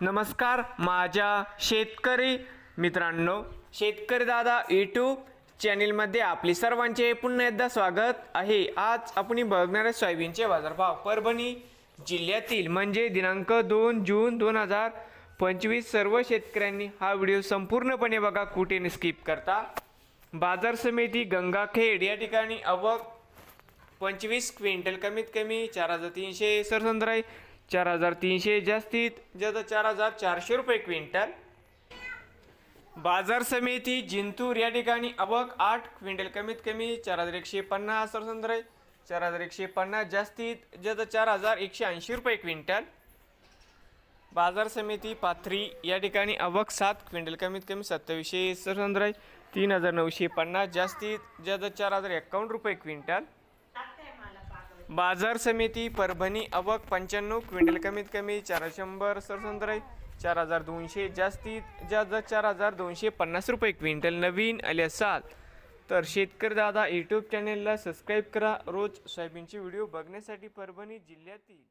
नमस्कार माझ्या शेतकरी मित्रांनो शेतकरी दादा यूट्यूब चॅनेलमध्ये आपले सर्वांचे पुन्हा एकदा स्वागत आहे. आज आपण बघणार आहे सोयाबीनचे बाजारभाव. परभणी जिल्ह्यातील म्हणजे दिनांक दोन जून दोन हजार पंचवीस सर्व शेतकऱ्यांनी हा व्हिडिओ संपूर्णपणे बघा कुठे स्किप करता. बाजार समिती गंगाखेड या ठिकाणी अवक पंचवीस क्विंटल कमीत कमी चार हजार तीनशे सरसंद्राई चार हजार तीनशे जास्तीत जास्त चार हजार चारशे रुपये क्विंटल. बाजार समिती जिंतूर या ठिकाणी अबक आठ क्विंटल कमीत कमी चार हजार एकशे पन्नास सरसंद्र चार हजार एकशे पन्नास जास्तीत जास्त चार हजार एकशे ऐंशी रुपये क्विंटल. बाजार समिती पाथरी या ठिकाणी आवक सात क्विंटल कमीत कमी सत्तावीसशे सरसंद्र तीन हजार नऊशे पन्नास जास्तीत जद चार हजार एकावन्न रुपये क्विंटल. बाजार समिती परभणी आवक पंच्याण्णव क्विंटल कमीत कमी चार शंभर सरसंद्र चार हजार दोनशे जास्तीत जास्त चार हजार दोनशे पन्नास रुपये क्विंटल नवीन आले असाल तर शेतकरी दादा यूट्यूब चॅनेलला सबस्क्राईब करा. रोज सोयाबीनचे व्हिडिओ बघण्यासाठी परभणी जिल्ह्यातील